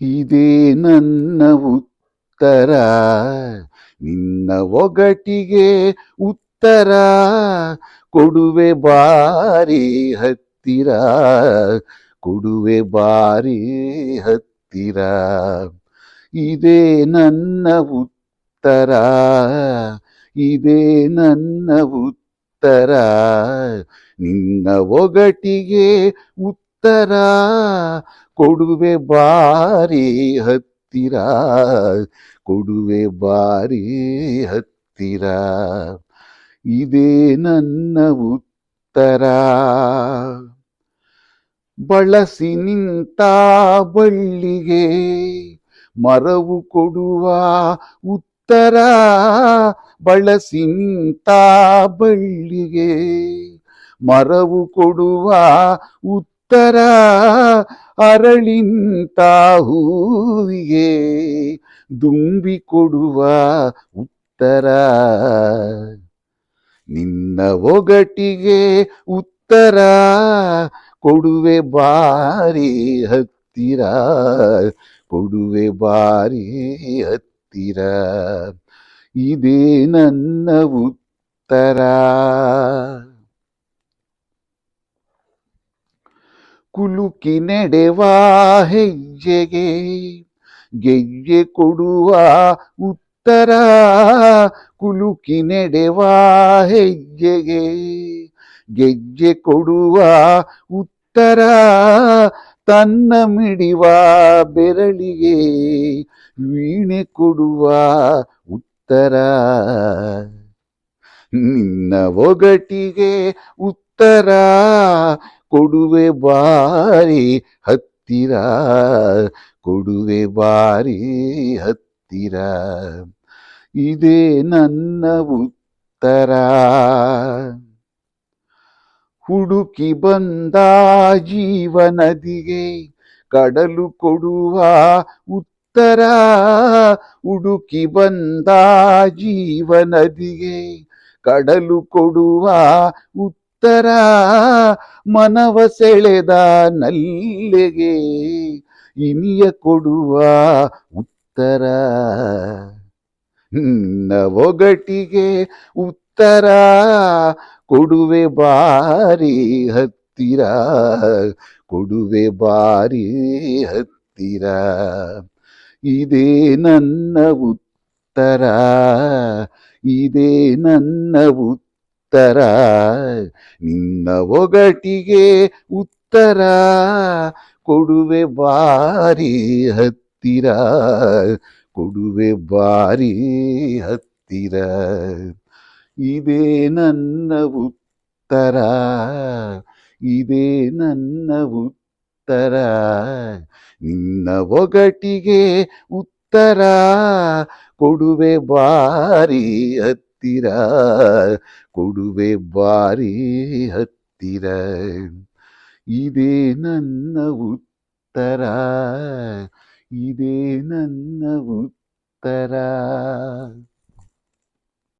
ಇದೇ ನನ್ನ ಉತ್ತರ, ನಿನ್ನ ಒಗಟಿಗೆ ಉತ್ತರ, ಕೊಡುವೆ ಬಾರಿ ಹತ್ತಿರ, ಕೊಡುವೆ ಬಾರಿ ಹತ್ತಿರ. ಇದೇ ನನ್ನ ಉತ್ತರ, ಇದೇ ನನ್ನ ಉತ್ತರ. ನಿನ್ನ ಒಗಟಿಗೆ ಉತ್ತರ. ಕೊಡುವೆ ಬಾರಿ ಹತ್ತಿರ. ಕೊಡುವೆ ಬಾರಿ ಹತ್ತಿರ. ಇದೇ ನನ್ನ ಉತ್ತರ. ಬಳಸಿ ನಿಂತ ಬಳ್ಳಿಗೆ ಮರವು ಕೊಡುವ ಉತ್ತರ. ಬಳಸಿ ನಿಂತ ಬಳ್ಳಿಗೆ ಮರವು ಕೊಡುವ ಉತ್ತರ ಅರಳಿಂತ ಹೂವಿಗೆ ದುಂಬಿ ಕೊಡುವ ಉತ್ತರ. ನಿನ್ನ ಒಗಟಿಗೆ ಉತ್ತರ ಕೊಡುವೆ ಬಾರಿ ಹತ್ತಿರ, ಕೊಡುವೆ ಬಾರಿ ಹತ್ತಿರ. ಇದೇ ನನ್ನ ಉತ್ತರ. ಕುಲುಕಿ ನೆಡೆವ ಹೆಜ್ಜೆಗೆ ಗೆಜ್ಜೆ ಕೊಡುವ ಉತ್ತರ. ಕುಲುಕಿ ನೆಡೆವ ಹೆಜ್ಜೆಗೆ ಗೆಜ್ಜೆ ಕೊಡುವ ಉತ್ತರ. ತನ್ನ ಮಿಡಿವ ಬೆರಳಿಗೆ ವೀಣೆ ಕೊಡುವ ಉತ್ತರ. ನಿನ್ನ ಒಗಟಿಗೆ ಉತ್ತರ. ಕೊಡುವೆ ಬಾರಿ ಹತ್ತಿರ. ಕೊಡುವೆ ಬಾರಿ ಹತ್ತಿರ. ಇದೇ ನನ್ನ ಉತ್ತರ. ಹುಡುಕಿ ಬಂದ ಜೀವನದಿಗೆ ಕಡಲು ಕೊಡುವ ಉತ್ತರ ಉಡುಕಿ ಬಂದ ಜೀವನದಿಗೆ ಕಡಲು ಕೊಡುವ ಉತ್ತರ ಮನವ ಸೆಳೆದ ನಲ್ಲಿಗೆ ಇನಿಯ ಕೊಡುವ ಉತ್ತರ. ಒಗಟಿಗೆ ಉತ್ತರ ಕೊಡುವೆ ಬಾರಿ ಹತ್ತಿರ, ಕೊಡುವೆ ಬಾರಿ ಹತ್ತಿರ. ಇದೇ ನನ್ನ ಉತ್ತರ, ಇದೇ ನನ್ನ ಉತ್ತರ. ನಿನ್ನ ಒಗಟಿಗೆ ಉತ್ತರ, ಕೊಡುವೆ ಬಾರಿ ಹತ್ತಿರ, ಕೊಡುವೆ ಬಾರಿ ಹತ್ತಿರ. ಇದೇ ನನ್ನ ಉತ್ತರ, ಇದೇ ನನ್ನ ಉತ್ತರ. ನಿನ್ನ ಒಗಟಿಗೆ ಉತ್ತರ. ಕೊಡುವೆ ಬಾರಿ ಹತ್ತಿರ. ಕೊಡುವೆ ಬಾರಿ ಹತ್ತಿರ. ಇದೇ ನನ್ನ ಉತ್ತರ. ಇದೇ ನನ್ನ ಉತ್ತರ.